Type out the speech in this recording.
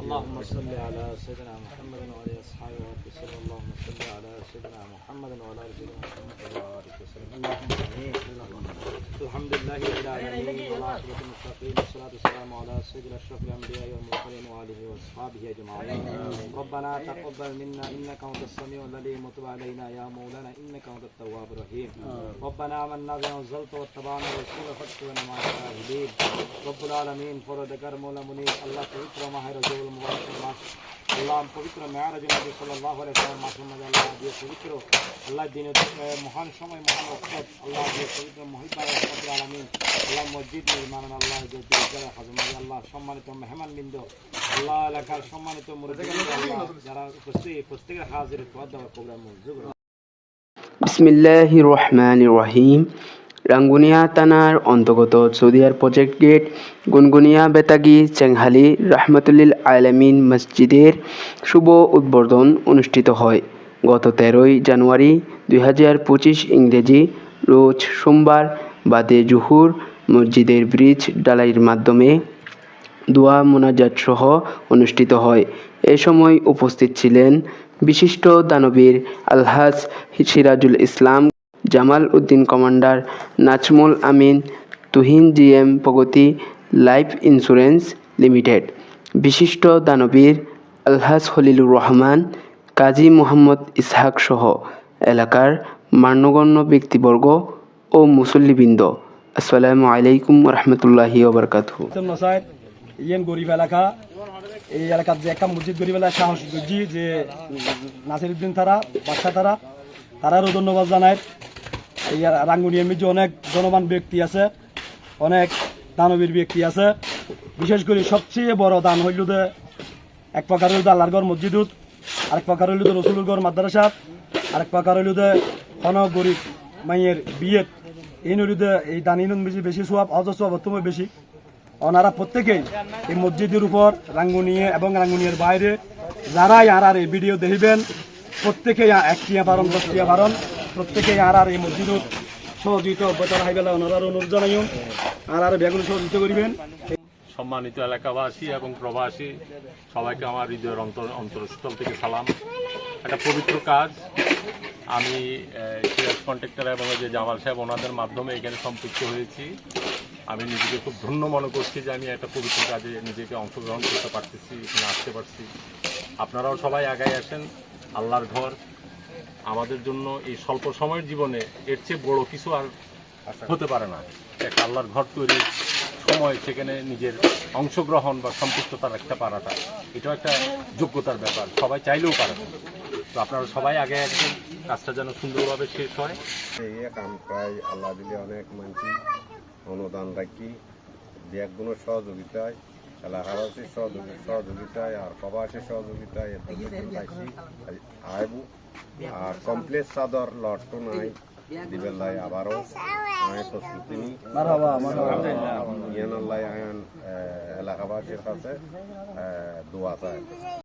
اللهم صل على سيدنا محمد وعلى اصحابه وسلم اللهم صل على سيدنا محمد وعلى ال سيدنا محمد وبارك وسلم اللهم امين الحمد لله رب العالمين والصلاة والسلام على سيد الأشرف الأنبياء والمرسلين وآله وأصحابه أجمعين. ربنا تقبل منا إنك أنت السميع العليم. وتب علينا يا مولانا إنك أنت التواب الرحيم. ربنا آمنا بما أنزلت واتبعنا الرسول فاكتبنا مع الشاهدين. رب العالمين فرد كرم ولا منيب الله تكرم هاي رجل المبارك. আল্লাহ পবিত্র মেয়ারাজ নবী সাল্লাল্লাহু আলাইহি ওয়াসাল্লাম মাসের মধ্যে আল্লাহ দিয়ে পবিত্র আল্লাহ দিনের আহ, মহান সময় মহান অক্ষর আল্লাহ দিয়ে পবিত্র মহিবায় রব্বুল আলামিন আল্লাহ মসজিদ নির্মাণ আল্লাহ যে দিলজারে হাজমারি আল্লাহ সম্মানিত মেহমান বিন্দু আল্লাহ এলাকার সম্মানিত মুরব্বী আল্লাহ যারা উপস্থিত প্রত্যেকের হাজির তোয়াদ দেওয়ার প্রোগ্রাম মঞ্জুর করুন। বিসমিল্লাহ রহমান রহিম রাঙ্গুনিয়া থানার অন্তর্গত সৌদিয়ার প্রজেক্ট গেট গুনগুনিয়া, বেতাগি, চেংহালি, রাহমাতুল্লিল আলামিন মসজিদের শুভ উদ্বোধন অনুষ্ঠিত হয়। গত তেরোই জানুয়ারি দুই হাজার পঁচিশ ইংরেজি রোজ সোমবার বাদে জুহুর মসজিদের ব্রিজ ডালাইয়ের মাধ্যমে দোয়া মোনাজাত সহ অনুষ্ঠিত হয়। এ সময় উপস্থিত ছিলেন বিশিষ্ট দানবীর Alhaj Sirajul Islam Jamal Uddin commander Nazmul Amin Tuhin GM Pragati life insurance limited. বিশিষ্ট দানবীর আলহাজ খলিলুর রহমান, কাজী মোহাম্মদ ইসহাক সহ এলাকার মান্যগণ্য ব্যক্তিবর্গ ও মুসল্লিবৃন্দ। আসসালামু আলাইকুম রহমতুল্লাহি ওবরকাতু ইয়েন গরিব এলাকা। এই এলাকার যে একটা মসজিদ গরিব এলাকা গজ্জি যে নাসিরুদ্দিন তারা বাদশা তারা তারারও ধন্যবাদ জানায়। রাঙ্গুনিয়ার মধ্যে অনেক জনবান ব্যক্তি আছে, অনেক দানবীর ব্যক্তি আছে। বিশেষ করে সবচেয়ে বড় দান হইল যে এক প্রকার হইল আল্লাহর মসজিদুত আরেক প্রকার হইল রসুলুর গড় মাদ্রাসা আরেক প্রকার হইল যে কোন গরিব মাইয়ের বিয়েত এই নদীতে এই দানিনুন বেশি বেশি সোয়াব অজ সোয়াব তুমি বেশি। ওনারা প্রত্যেকেই এই মসজিদের উপর রাঙ্গুনিয়ে এবং রাঙ্গুনিয়ার বাইরে যারাই আর আর এই ভিডিও দেখিবেন, প্রত্যেকেই একটিয়া বারণ দশটিয়া বারণ। প্রত্যেকেই আর আর এই মসজিদত সহযোগিতা অব্যাহত ওনারা অনুরোধ জানাইও আর আর বেগুলো সহযোগিতা করিবেন। সম্মানিত এলাকাবাসী এবং প্রবাসী, সবাইকে আমার হৃদয়ের অন্তর অন্তরস্থল থেকে সালাম। একটা পবিত্র কাজ। আমি সিরাজ কন্ট্রাক্টর এবং যে জামাল সাহেব ওনাদের মাধ্যমে এখানে সম্পৃক্ত হয়েছি। আমি নিজেকে খুব ধন্য মনে করছি যে আমি একটা পবিত্র কাজে নিজেকে অংশগ্রহণ করতে পারতেছি, এখানে আসতে পারছি। আপনারাও সবাই আগায় আসেন। আল্লাহর ঘর। আমাদের জন্য এই স্বল্প সময়ের জীবনে এর চেয়ে বড় কিছু আর হতে পারে না। একটা আল্লাহর ঘর তৈরির সময় সেখানে নিজের অংশগ্রহণ বা সম্পৃক্ততা রাখতে পারাটা এটাও একটা যোগ্যতার ব্যাপার। সবাই চাইলেও পারে। না। তো আপনারা সবাই আগে একদিন কাজটা যেন সুন্দরভাবে শেষ হয়। এই কাম প্রায় আল্লাহ দিলে অনেক মানছি অনুদান রাখি ব্যাগগুলোর সহযোগিতায় এলাকাবাসীর সহযোগি সহযোগিতায় আর প্রবাসীর সহযোগিতায় পাইছি আইবু। আর কমপ্লিট চাদর লটটো নাই দিবেলাই আবারও আমি প্রস্তুতি নিই মারহাবা, মারহাবা। ইয়ান আল্লাহ এলাকাবাসীর কাছে দোয়া চায়